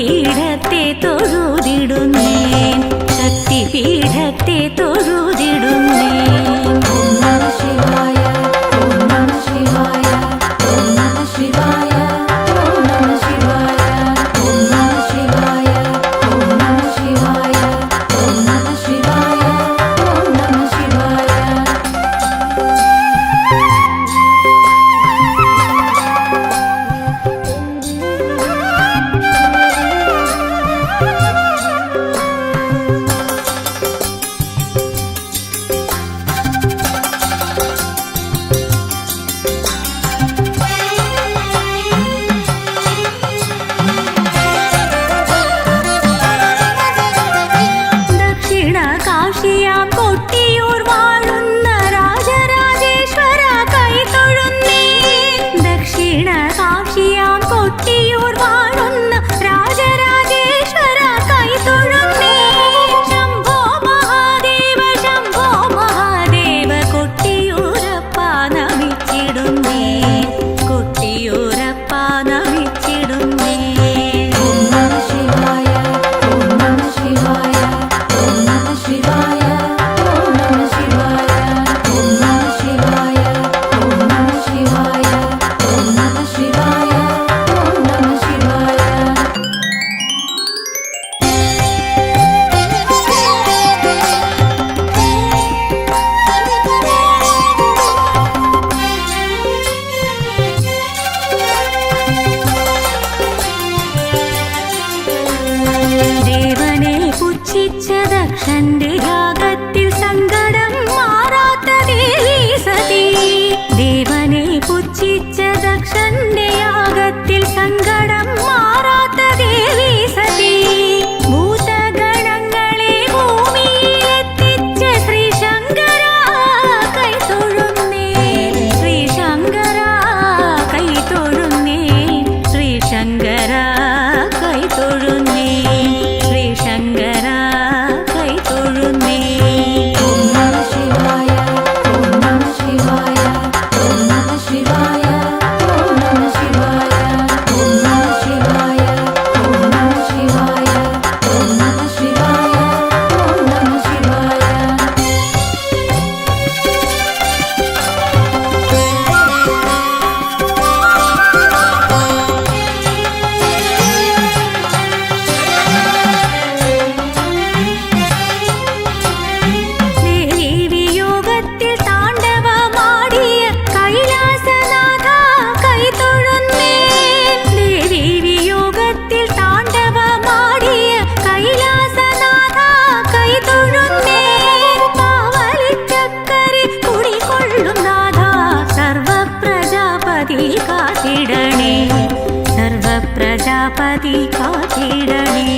கீழே ദഹിച്ച ദക്ഷന്റെ గణపతి కాచిడనే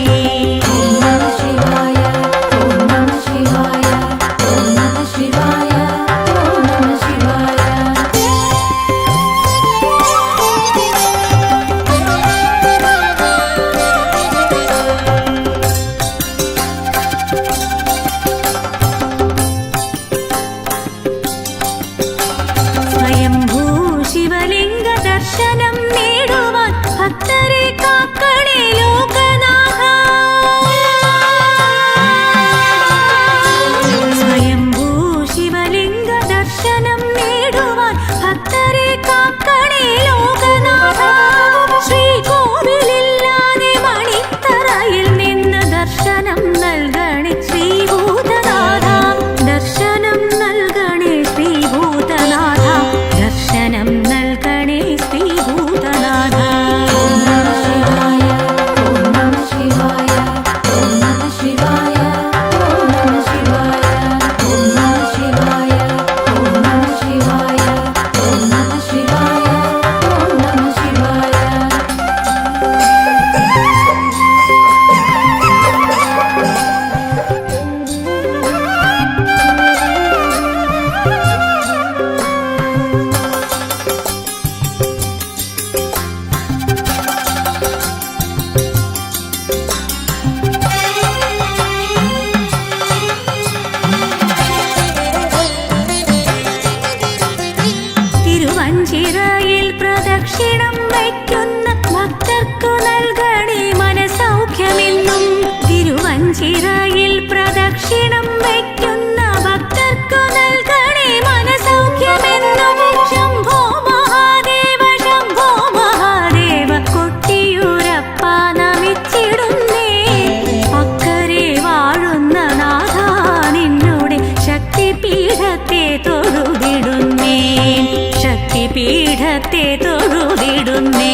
തൊഴുതിടുന്നേ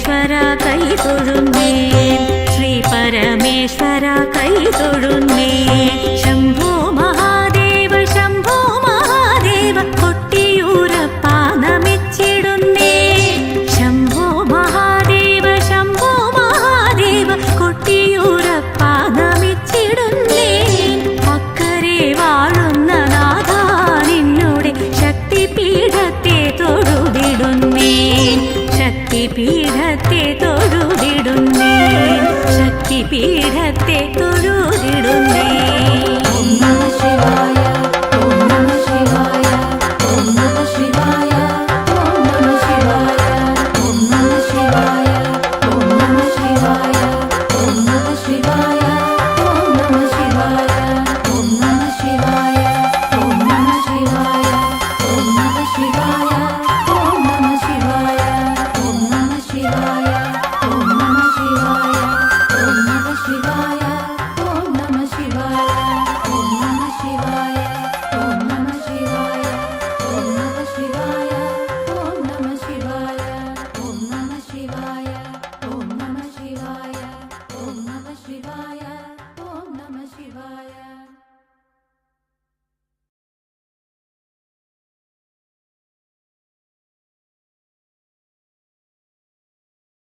പരമേശ്വര കൈ തൊഴുന്നേ. ശ്രീ പരമേശ്വര കൈ തൊഴുന്നേ. ശക്തിപീഠത്തെ തൊഴുതിടുന്നേ ശക്തിപീഠത്തെ തൊഴുതിടുന്നേ ശിവായ